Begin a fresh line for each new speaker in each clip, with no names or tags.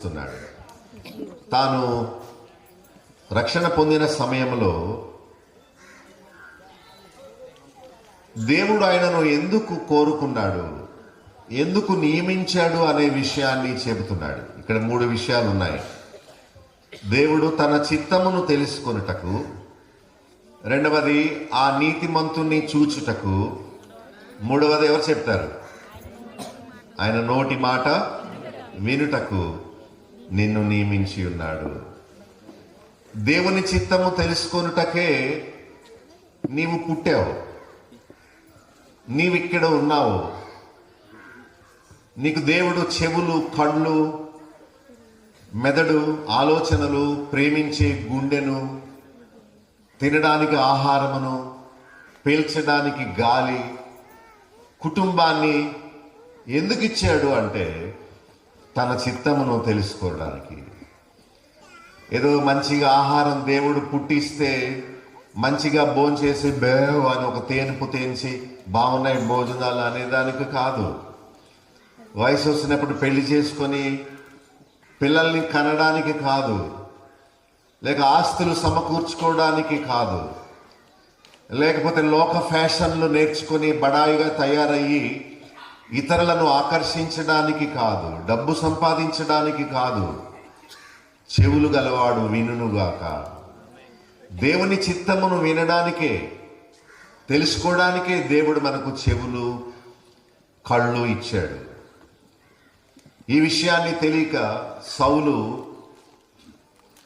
చేస్తున్నాడు. తాను రక్షణ పొందిన సమయంలో దేవుడు ఆయనను ఎందుకు కోరుకున్నాడు? ఎందుకు నియమించాడు అనే విషయాన్ని చెబుతున్నాడు. ఇక్కడ మూడు విషయాలు ఉన్నాయి. దేవుడు తన చిత్తమును తెలుసుకొనుటకు రెండవది ఆ నీతిమంతుణ్ణి చూచుటకు మూడవది ఎవరు చెప్తారు? ఆయన నోటి మాట వినుటకు నిన్ను నియమించి ఉన్నాడు. దేవుని చిత్తము తెలుసుకొనుటకే నీవు పుట్టావు. నీవిక్కడ ఉన్నావు. నీకు దేవుడు చెవులు కళ్ళు మెదడు ఆలోచనలు ప్రేమించే గుండెను తినడానికి ఆహారమును పీల్చడానికి గాలి కుటుంబాన్ని ఎందుకు ఇచ్చాడు అంటే తన చిత్తమును తెలుసుకోవడానికి. ఏదో మంచిగా ఆహారం దేవుడు పుట్టిస్తే మంచిగా భోంచేసి బేవ్ అని ఒక తేనుపు తేంచి బాగున్నాయి భోజనాలు అనేదానికి కాదు. వయసు వచ్చినప్పుడు పెళ్ళి చేసుకొని పిల్లల్ని కనడానికి కాదు. లేక ఆస్తులు సమకూర్చుకోవడానికి కాదు. లేకపోతే లోక ఫ్యాషన్లు నేర్చుకొని బడాయిగా తయారయ్యి ఇతరులను ఆకర్షించడానికి కాదు డబ్బు సంపాదించడానికి కాదు. చెవులు గలవాడు వినుగాక దేవుని చిత్తమును వినడానికే తెలుసుకోవడానికే దేవుడు మనకు చెవులు కళ్ళు ఇచ్చాడు. ఈ విషయాన్ని తెలియక సౌలు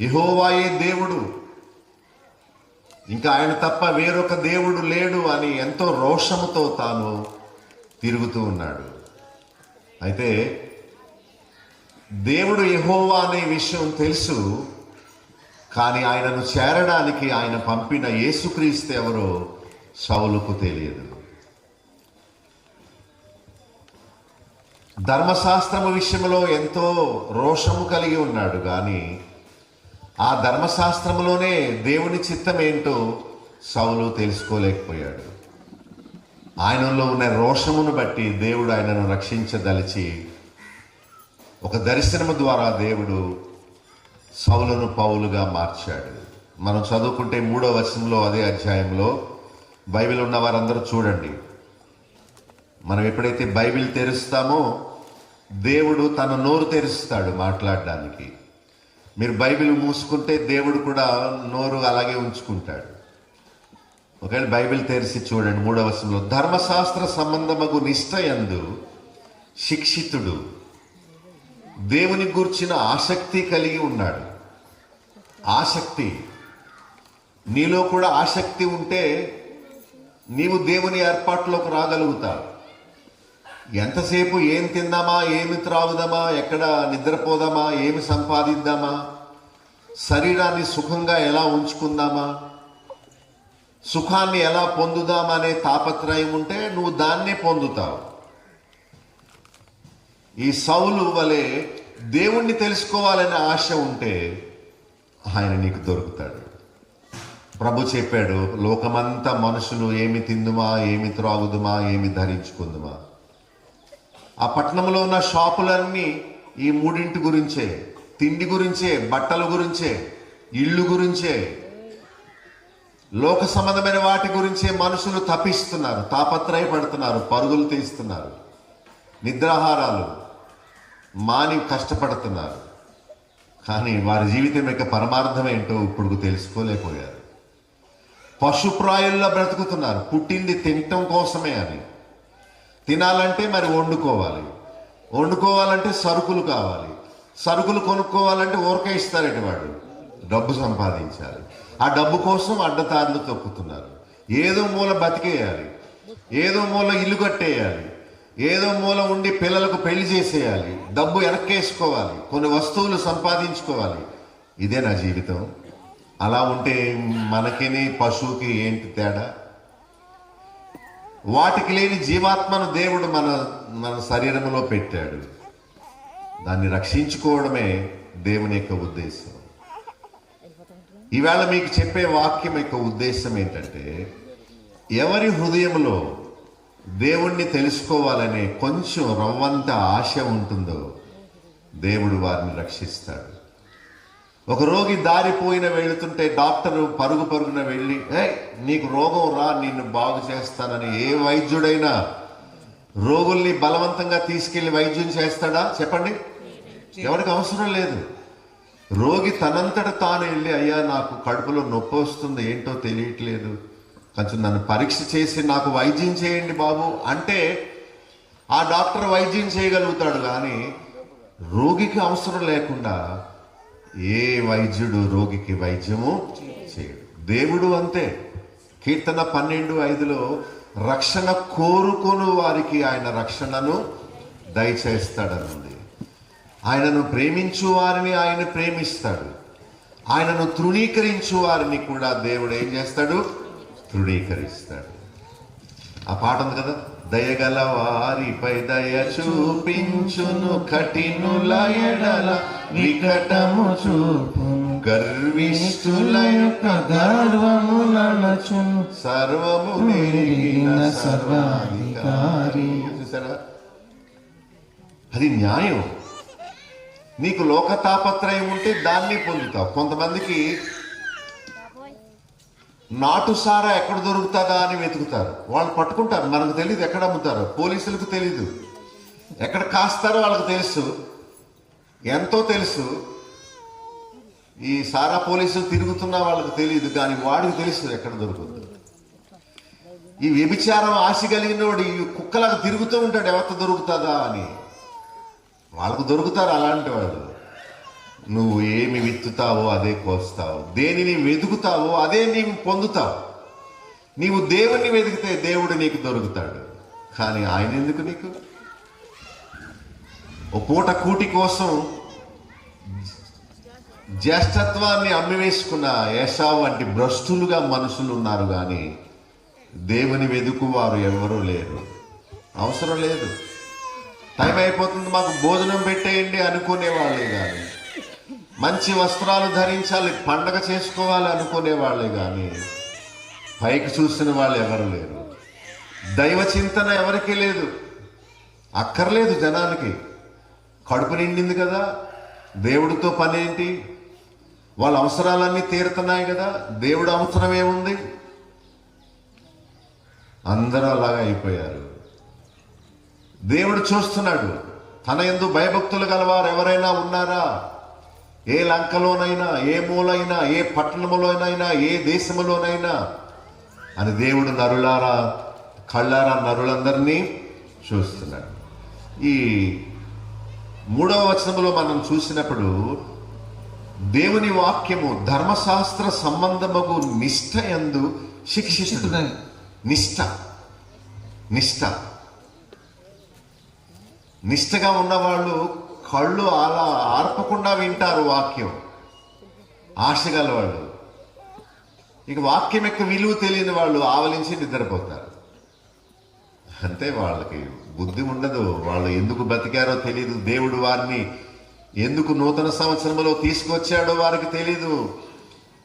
ఇహోవాయే దేవుడు ఇంకా ఆయన తప్ప వేరొక దేవుడు లేడు అని ఎంతో రోషముతో తాను తిరుగుతూ ఉన్నాడు. అయితే దేవుడు యహోవా అనే విషయం తెలుసు కానీ ఆయనను చేరడానికి ఆయన పంపిన యేసుక్రీస్తు ఎవరో సౌలుకు తెలియదు. ధర్మశాస్త్రము విషయంలో ఎంతో రోషము కలిగి ఉన్నాడు కానీ ఆ ధర్మశాస్త్రములోనే దేవుని చిత్తం ఏంటో సౌలు తెలుసుకోలేకపోయాడు. ఆయనలో ఉన్న రోషమును బట్టి దేవుడు ఆయనను రక్షించదలిచి ఒక దర్శనము ద్వారా దేవుడు సౌలను పౌలుగా మార్చాడు. మనం చదువుకుంటే మూడో వర్షంలో అదే అధ్యాయంలో బైబిల్ ఉన్న వారందరూ చూడండి. మనం ఎప్పుడైతే బైబిల్ తెరుస్తామో దేవుడు తన నోరు తెరుస్తాడు మాట్లాడడానికి. మీరు బైబిల్ మూసుకుంటే దేవుడు కూడా నోరు అలాగే ఉంచుకుంటాడు. ఒకవేళ బైబిల్ తెరిచి చూడండి మూడవ వర్షంలో ధర్మశాస్త్ర సంబంధమగు నిష్ఠయందు శిక్షితుడు దేవుని గూర్చిన ఆసక్తి కలిగి ఉన్నాడు. ఆసక్తి. నీలో కూడా ఆసక్తి ఉంటే నీవు దేవుని ఏర్పాట్లోకి రాగలుగుతావు. ఎంతసేపు ఏం తిందామా ఏమి త్రాగుదామా ఎక్కడ నిద్రపోదామా ఏమి సంపాదిద్దామా శరీరాన్ని సుఖంగా ఎలా ఉంచుకుందామా సుఖాన్ని ఎలా పొందుదామనే తాపత్రయం ఉంటే నువ్వు దాన్నే పొందుతావు. ఈ సౌలు వలె దేవుణ్ణి తెలుసుకోవాలనే ఆశ ఉంటే ఆయన నీకు దొరుకుతాడు. ప్రభు చెప్పాడు లోకమంతా మనుషులు ఏమి తిందుమా ఏమి త్రాగుదుమా ఏమి ధరించుకుందుమా? ఆ పట్టణంలో ఉన్న షాపులన్నీ ఈ మూడింటి గురించే తిండి గురించే బట్టల గురించే ఇళ్ళు గురించే లోక సంబంధమైన వాటి గురించే మనుషులు తప్పిస్తున్నారు తాపత్రయపడుతున్నారు పరుగులు తీస్తున్నారు నిద్రాహారాలు మాని కష్టపడుతున్నారు. కానీ వారి జీవితం యొక్క పరమార్థం ఏంటో ఇప్పుడు తెలుసుకోలేకపోయారు. పశుప్రాయుల్లో బ్రతుకుతున్నారు పుట్టింది తినటం కోసమే అని. తినాలంటే మరి వండుకోవాలి. వండుకోవాలంటే సరుకులు కావాలి. సరుకులు కొనుక్కోవాలంటే ఊరకే ఇస్తారట వాడు డబ్బు సంపాదించాలి. ఆ డబ్బు కోసం అడ్డతారులు తొక్కుతున్నారు. ఏదో మూల బతికేయాలి. ఏదో మూల ఇల్లు కట్టేయాలి. ఏదో మూల ఉండి పిల్లలకు పెళ్ళి చేసేయాలి. డబ్బు వెనక్కేసుకోవాలి. కొన్ని వస్తువులు సంపాదించుకోవాలి. ఇదే నా జీవితం. అలా ఉంటే మనకిని పశువుకి ఏంటి తేడా? వాటికి లేని జీవాత్మను దేవుడు మన మన శరీరంలో పెట్టాడు. దాన్ని రక్షించుకోవడమే దేవుని యొక్క ఉద్దేశం. ఈవేళ మీకు చెప్పే వాక్యం యొక్క ఉద్దేశం ఏంటంటే ఎవరి హృదయంలో దేవుణ్ణి తెలుసుకోవాలనే కొంచెం రవ్వంత ఆశ ఉంటుందో దేవుడు వారిని రక్షిస్తాడు. ఒక రోగి దారిపోయిన వెళుతుంటే డాక్టర్ పరుగు పరుగున వెళ్ళి ఏ నీకు రోగం రా నిన్ను బాగు చేస్తానని ఏ వైద్యుడైనా రోగుల్ని బలవంతంగా తీసుకెళ్ళి వైద్యం చేస్తాడా? చెప్పండి. ఎవరికి అవసరం లేదు. రోగి తనంతట తాను వెళ్ళి అయ్యా నాకు కడుపులో నొప్పి వస్తుంది ఏంటో తెలియట్లేదు. కొంచెం నన్ను పరీక్ష చేసి నాకు వైద్యం చేయండి బాబు. అంటే ఆ డాక్టర్ వైద్యం చేయగలుగుతాడు కానీ రోగికి అవసరం లేకుండా ఏ వైద్యుడు రోగికి వైద్యము చేయడు. దేవుడు అంతే. కీర్తన పన్నెండు ఐదులో రక్షణ కోరుకొను వారికి ఆయన రక్షణను దయచేస్తాడనుంది. ఆయనను ప్రేమించు వారిని ఆయన ప్రేమిస్తాడు. ఆయనను తృణీకరించు వారిని కూడా దేవుడు ఏం చేస్తాడు? తృణీకరిస్తాడు. ఆ పాట ఉంది కదా? దయగల వారిపై దయ చూపించును కఠినుల ఎడల వికటము
చూపును.
గర్విష్ఠుల యొక్క
గర్వము నడచును
సర్వము సర్వాధికారి. చూసారా అది న్యాయం. నీకు లోక తాపత్రయం ఉంటే దాన్ని పొందుతావు. కొంతమందికి నాటు సారా ఎక్కడ దొరుకుతుందా అని వెతుకుతారు. వాళ్ళు పట్టుకుంటారు. మనకు తెలియదు ఎక్కడ అమ్ముతారో. పోలీసులకు తెలీదు. ఎక్కడ కాస్తారో వాళ్ళకి తెలుసు. ఎంతో తెలుసు. ఈ సారా పోలీసులు తిరుగుతున్నా వాళ్ళకి తెలియదు కానీ వాడికి తెలుసు ఎక్కడ దొరుకుతుంది. ఈ వ్యభిచారం ఆశ కలిగినోడు ఈ కుక్కలాగా తిరుగుతూ ఉంటాడు. ఎవరితో దొరుకుతుందా అని. వాళ్ళకు దొరుకుతారు అలాంటి వాళ్ళు. నువ్వు ఏమి విత్తుతావో అదే కోస్తావు. దేనిని వెతుకుతావో అదే నీవు పొందుతావు. నీవు దేవుణ్ణి వెతికితే దేవుడు నీకు దొరుకుతాడు. కానీ ఆయన ఎందుకు నీకు? ఓ పూట కూటి కోసం జ్యేష్ఠత్వాన్ని అమ్మివేసుకున్న ఏషావు వంటి భ్రష్టులుగా మనుషులు ఉన్నారు కానీ దేవుని వెదుకువారు ఎవరూ లేరు. అవసరం లేదు. టైం అయిపోతుంది మాకు భోజనం పెట్టేయండి అనుకునే వాళ్ళే కానీ మంచి వస్త్రాలు ధరించాలి పండగ చేసుకోవాలి అనుకునే వాళ్ళే కానీ పైకి చూసిన వాళ్ళు ఎవరు లేరు. దైవ చింతన ఎవరికీ లేదు. అక్కర్లేదు జనానికి. కడుపు నిండింది కదా దేవుడితో పని ఏంటి వాళ్ళ అవసరాలన్నీ తీరుతున్నాయి కదా దేవుడు అవసరం ఏముంది? అందరూ అలాగా అయిపోయారు. దేవుడు చూస్తున్నాడు. తన ఎందు భయభక్తులు గలవారు ఎవరైనా ఉన్నారా? ఏ లంకలోనైనా ఏ మూలైనా ఏ పట్టణములోనైనా ఏ దేశములోనైనా? అని దేవుడు నరులారా కళ్ళారా నరులందరినీ చూస్తున్నాడు. ఈ మూడవ వచనంలో మనం చూసినప్పుడు దేవుని వాక్యము ధర్మశాస్త్ర సంబంధమగు నిష్ట ఎందు శిక్షిస్తున్నది నిష్ట. నిష్ట. నిష్టగా ఉన్నవాళ్ళు కళ్ళు అలా ఆర్పకుండా వింటారు వాక్యం. ఆశగల వాళ్ళు ఇక వాక్యం యొక్క విలువ తెలియని వాళ్ళు ఆవలించి నిద్రపోతారు. అంతే వాళ్ళకి బుద్ధి ఉండదు. వాళ్ళు ఎందుకు బతికారో తెలియదు దేవుడు వారిని ఎందుకు నూతన సంవత్సరంలో తీసుకొచ్చాడో వారికి తెలియదు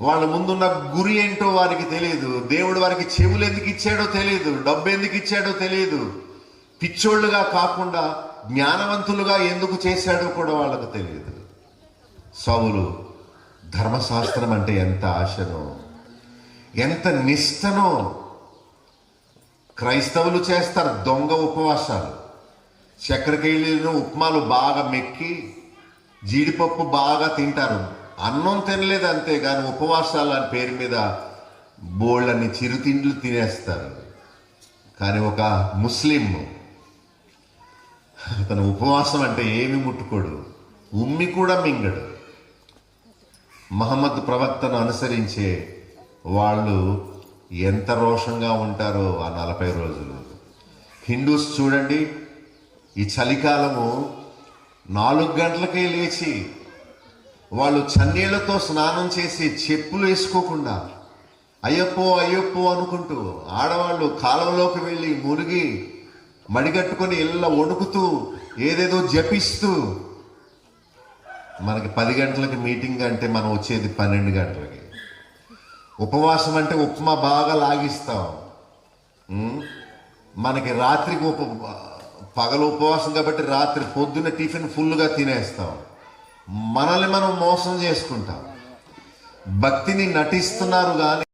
వాళ్ళ ముందున్న గురి ఏంటో వారికి తెలియదు దేవుడు వారికి చెవులు ఎందుకు ఇచ్చాడో తెలియదు డబ్బు ఎందుకు ఇచ్చాడో తెలియదు పిచ్చోళ్ళుగా కాకుండా జ్ఞానవంతులుగా ఎందుకు చేశాడో కూడా వాళ్ళకు తెలియదు. సౌలు ధర్మశాస్త్రం అంటే ఎంత ఆశనో ఎంత నిష్టనో క్రైస్తవులు చేస్తారు దొంగ ఉపవాసాలు. చక్కెరకేళీలను ఉప్మాలు బాగా మెక్కి జీడిపప్పు బాగా తింటారు. అన్నం తినలేదు అంతే కానీ ఉపవాసాలు అని పేరు మీద బోళ్ళని చిరుతిండ్లు తినేస్తారు. కానీ ఒక ముస్లిం తన ఉపవాసం అంటే ఏమి ముట్టుకోడు. ఉమ్మి కూడా మింగడు. మహమ్మద్ ప్రవక్తను అనుసరించే వాళ్ళు ఎంత రోషంగా ఉంటారో ఆ నలభై రోజులు. హిందూస్ చూడండి ఈ చలికాలము నాలుగు గంటలకే లేచి వాళ్ళు చన్నీళ్ళతో స్నానం చేసి చెప్పులు వేసుకోకుండా అయ్యప్పో అయ్యప్పో అనుకుంటూ ఆడవాళ్ళు కాలంలోకి వెళ్ళి మునిగి మడిగట్టుకొని ఇళ్ళ వణుకుతూ ఏదేదో జపిస్తూ. మనకి పది గంటలకి మీటింగ్ అంటే మనం వచ్చేది పన్నెండు గంటలకి. ఉపవాసం అంటే ఉప్మా బాగా లాగిస్తాం. మనకి రాత్రికి ఉప పగలు ఉపవాసం కాబట్టి రాత్రి పొద్దున్న టిఫిన్ ఫుల్గా తినేస్తాం. మనల్ని మనం మోసం చేసుకుంటాం. భక్తిని నటిస్తున్నారు కానీ